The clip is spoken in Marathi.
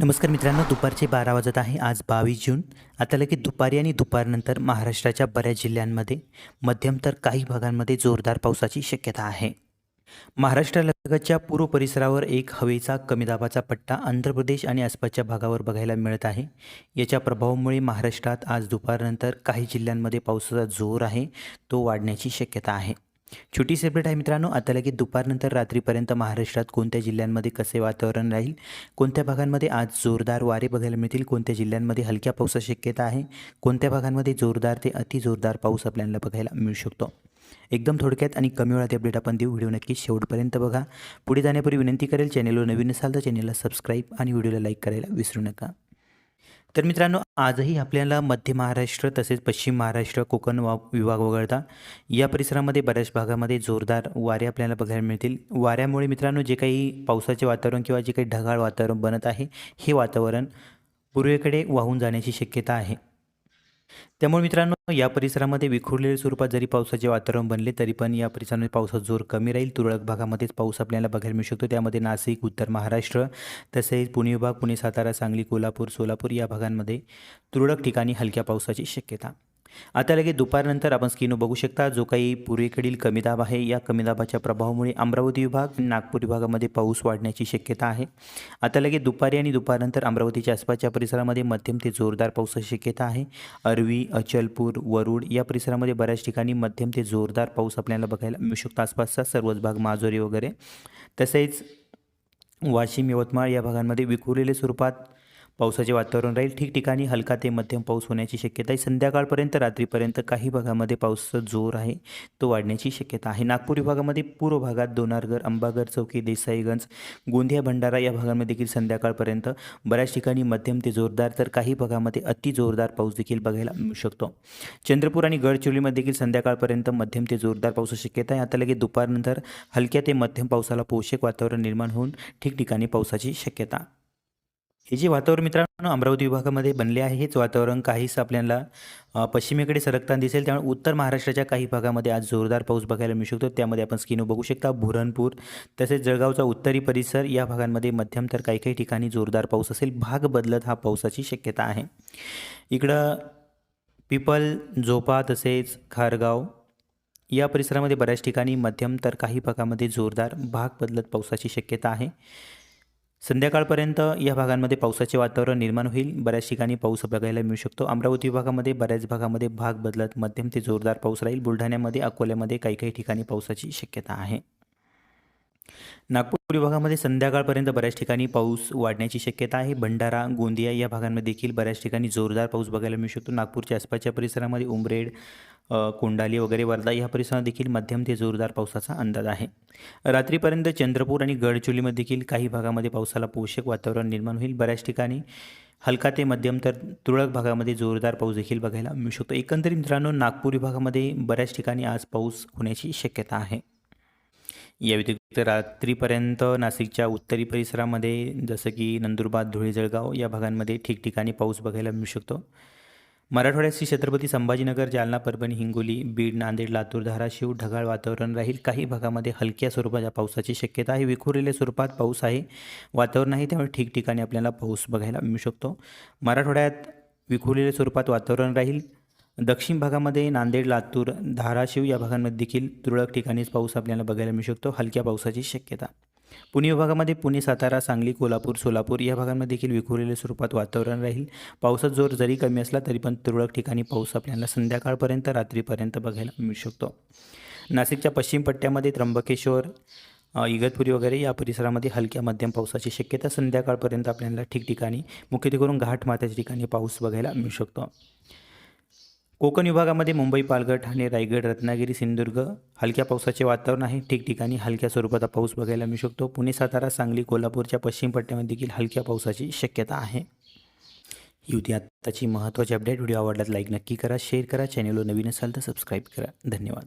नमस्कार मित्रांनो दुपारचे बारा वाजत आहे आज बावीस जून. आता लगेच दुपारी आणि दुपारनंतर महाराष्ट्राच्या बऱ्याच जिल्ह्यांमध्ये मध्यम तर काही भागांमध्ये जोरदार पावसाची शक्यता आहे. महाराष्ट्रालगतच्या पूर्व परिसरावर एक हवेचा कमी दाबाचा पट्टा आंध्र प्रदेश आणि आसपासच्या भागावर बघायला मिळत आहे. याच्या प्रभावामुळे महाराष्ट्रात आज दुपारनंतर काही जिल्ह्यांमध्ये पावसाचा जोर आहे तो वाढण्याची शक्यता आहे. छोटी सेपरेट आहे मित्रांनो. आता लगेच दुपारनंतर रात्रीपर्यंत महाराष्ट्रात कोणत्या जिल्ह्यांमध्ये कसे वातावरण राहील? कोणत्या भागांमध्ये आज जोरदार वारे बघायला मिळतील? कोणत्या जिल्ह्यांमध्ये हलक्या पावसाची शक्यता आहे? कोणत्या भागांमध्ये जोरदार ते अतिजोरदार पाऊस आपल्याला बघायला मिळू शकतो? एकदम थोडक्यात आणि कमी वेळात अपडेट आपण देऊ. व्हिडिओ नक्की शेवटपर्यंत बघा. पुढे जाण्यापूर्वी विनंती करेल चॅनेलवर नवीन असाल तर चॅनेलला सबस्क्राईब आणि व्हिडिओला लाईक करायला विसरू नका. तर मित्रांनो आजही आपल्याला मध्य महाराष्ट्र तसेच पश्चिम महाराष्ट्र कोकण वा विभाग वगळता या परिसरामध्ये बऱ्याच भागामध्ये जोरदार वारे आपल्याला बघायला मिळतील. वाऱ्यामुळे मित्रांनो जे काही पावसाचे वातावरण किंवा जे काही ढगाळ वातावरण बनत आहे हे वातावरण पूर्वेकडे वाहून जाण्याची शक्यता आहे. त्यामुळे मित्रांनो या परिसरामध्ये विखुरलेल्या स्वरूपात जरी पावसाचे वातावरण बनले तरी पण या परिसरामध्ये पावसाचा जोर कमी राहील. तुरळक भागामध्येच पाऊस आपल्याला बघायला मिळू शकतो. त्यामध्ये नाशिक उत्तर महाराष्ट्र तसेच पुणे विभाग पुणे सातारा सांगली कोल्हापूर सोलापूर या भागांमध्ये तुरळक ठिकाणी हलक्या पावसाची शक्यता. आता लगेच दुपारनंतर आपण स्क्रीनवर बघू शकता जो काही पूर्वेकडील कमी दाब आहे या कमी दाबाच्या प्रभावामुळे अमरावती विभाग नागपूर विभागामध्ये पाऊस वाढण्याची शक्यता आहे. आता लगेच दुपारी आणि दुपारनंतर अमरावतीच्या आसपासच्या परिसरामध्ये मध्यम ते जोरदार पावसाची शक्यता आहे. अरवी अचलपूर वरुड या परिसरामध्ये बऱ्याच ठिकाणी मध्यम ते जोरदार पाऊस आपल्याला बघायला मिळू शकतो. आसपासचा सर्वच भाग माजोरी वगैरे. तसेच वाशिम यवतमाळ या भागांमध्ये विखुरलेल्या स्वरूपात पावसाचे वातावरण राहील. ठिकठिकाणी हलका ते मध्यम पाऊस होण्याची शक्यता आहे. संध्याकाळपर्यंत रात्रीपर्यंत काही भागामध्ये पाऊसचा जोर आहे. तो वाढण्याची शक्यता आहे. नागपूर विभागामध्ये पूर्व भागात दोनारगर अंबागर चौकी देसाईगंज गोंदिया भंडारा या भागांमध्ये देखील संध्याकाळपर्यंत बऱ्याच ठिकाणी मध्यम ते जोरदार तर काही भागामध्ये अति जोरदार पाऊस देखील बघायला मिळू शकतो. चंद्रपूर आणि गडचिरोलीमध्ये देखील संध्याकाळपर्यंत मध्यम ते जोरदार पावसाची शक्यता आहे. आता लगेच दुपारनंतर हलक्या ते मध्यम पावसाला पोषक वातावरण निर्माण होऊन ठिकठिकाणी पावसाची शक्यता हे जे वातावरण मित्रांनो अमरावती विभागामध्ये बनले आहे हेच वातावरण काहीच आपल्याला पश्चिमेकडे सरकताना दिसेल. त्यामुळे उत्तर महाराष्ट्राच्या काही भागामध्ये आज जोरदार पाऊस बघायला मिळू शकतो. त्यामध्ये आपण स्किनो बघू शकता. बुरहानपूर तसेच जळगावचा उत्तरी परिसर या भागांमध्ये मध्यम तर काही काही ठिकाणी जोरदार पाऊस असेल. भाग बदलत हा पावसाची शक्यता आहे. इकडं पिपल झोपा तसेच खारगाव या परिसरामध्ये बऱ्याच ठिकाणी मध्यम तर काही भागामध्ये जोरदार भाग बदलत पावसाची शक्यता आहे. संध्याकाळपर्यंत या भागांमध्ये पावसाचे वातावरण निर्माण होईल. बऱ्याच ठिकाणी पाऊस बघायला मिळू शकतो. अमरावती विभागामध्ये बऱ्याच भागामध्ये भाग बदलत मध्यम ते जोरदार पाऊस राहील. बुलढाण्यामध्ये अकोल्यामध्ये काही काही ठिकाणी पावसाची शक्यता आहे. नागपूर विभागामध्ये संध्याकाळपर्यंत बऱ्याच ठिकाणी पाऊस वाढण्याची शक्यता आहे. भंडारा गोंदिया या भागांमध्ये देखील बऱ्याच ठिकाणी जोरदार पाऊस बघायला मिळू शकतो. नागपूरच्या आसपासच्या परिसरामध्ये उमरेड कोंडाली वगैरे वर्धा या परिसरात देखील मध्यम ते जोरदार पावसाचा अंदाज आहे. रात्रीपर्यंत चंद्रपूर आणि गडचिरोलीमध्ये देखील काही भागामध्ये पावसाला पोषक वातावरण निर्माण होईल. बऱ्याच ठिकाणी हलका ते मध्यम तर तुरळक भागामध्ये जोरदार पाऊस देखील बघायला मिळू शकतो. एकंदरीत मित्रांनो नागपूर विभागामध्ये बऱ्याच ठिकाणी आज पाऊस होण्याची शक्यता आहे. या व्यतिरिक्त रात्रीपर्यंत नाशिकच्या उत्तरी परिसरामध्ये जसं की नंदुरबार धुळे जळगाव या भागांमध्ये ठिकठिकाणी पाऊस बघायला मिळू शकतो. मराठवाड्यात श्री छत्रपती संभाजीनगर जालना परभणी हिंगोली बीड नांदेड लातूर धाराशिव ढगाळ वातावरण राहील. काही भागामध्ये हलक्या स्वरूपाच्या पावसाची शक्यता आहे. विखुरलेल्या स्वरूपात पाऊस आहे. वातावरण आहे त्यामुळे ठिकठिकाणी आपल्याला पाऊस बघायला मिळू शकतो. मराठवाड्यात विखुरलेल्या स्वरूपात वातावरण राहील. दक्षिण भागामध्ये नांदेड लातूर धाराशिव या भागांमध्ये देखील तुरळक ठिकाणीच पाऊस आपल्याला बघायला मिळू शकतो. हलक्या पावसाची शक्यता. पुणे विभागामध्ये पुणे सातारा सांगली कोल्हापूर सोलापूर या भागांमध्ये देखील विखुरलेल्या स्वरूपात वातावरण राहील. पावसाचा जोर जरी कमी असला तरी पण तुरळक ठिकाणी पाऊस आपल्याला संध्याकाळपर्यंत रात्रीपर्यंत बघायला मिळू शकतो. नाशिकच्या पश्चिम पट्ट्यामध्ये त्र्यंबकेश्वर इगतपुरी वगैरे या परिसरामध्ये हलक्या मध्यम पावसाची शक्यता संध्याकाळपर्यंत आपल्याला ठिकठिकाणी मुख्यत्वे करून घाट माथ्याच्या ठिकाणी पाऊस बघायला मिळू शकतो. कोकण विभागामध्ये मुंबई पालघर ठाणे रायगड रत्नागिरी सिंधुदुर्ग हलक्या पावसाचे वातावरण आहे. ठिकठिकाणी हलक्या स्वरूपाचा पाऊस बघायला मिळू शकतो. पुणे सातारा सांगली कोल्हापूरच्या पश्चिम पट्ट्यामध्ये देखील हलक्या पावसाची शक्यता आहे. ही होती आत्ताची महत्त्वाची अपडेट व्हिडिओ आवडल्यास लाईक नक्की करा शेअर करा. चॅनलवर नवीन असाल तर सबस्क्राईब करा. धन्यवाद.